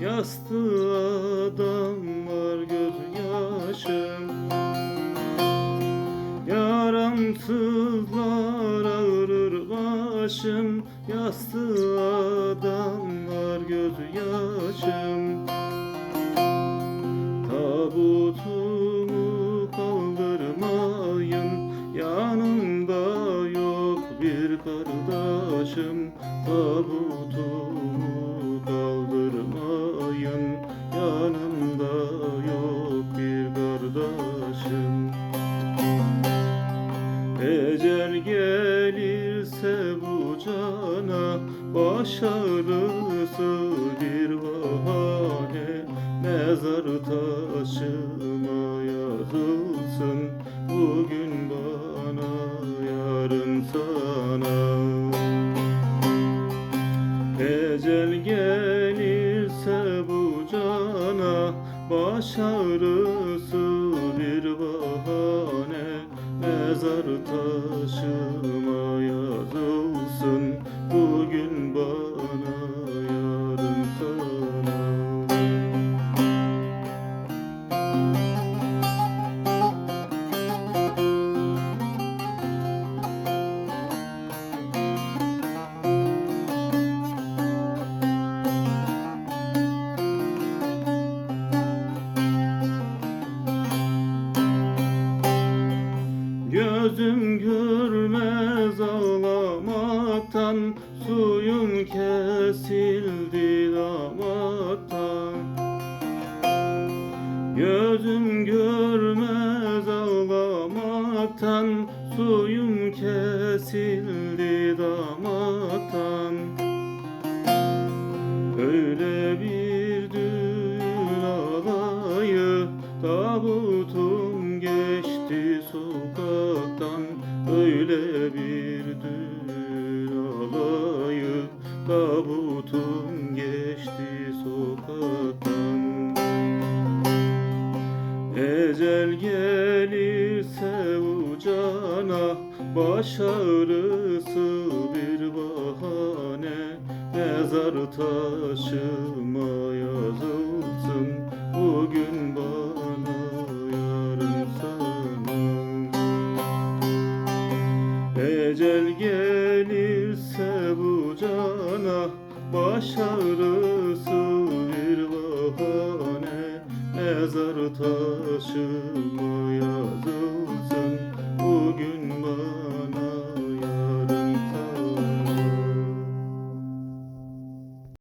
Yastığa damlar gözyaşım. Yaramsızlar ağrır başım Yastığa damlar gözyaşım. Tabutumu kaldırmayın Yanımda yok bir kardeşim. Tabutumu Ecel gelirse bu cana Baş ağrısı bir bahane. Mezar taşıma yazılsın Bugün bana yarın sana. Ecel gelirse bu cana Baş ağrısı bir bahane Mezar taşıma Suyum kesildi damaktan Gözüm görmez ağlamaktan Suyum kesildi damaktan gelirse ucana Baş ağrısı bir bahane. Mezar taşıma yazılsın Bugün bana yarın sana. Ecel gelirse bu cana Baş ağrısı bir bahane. Mezar taşıma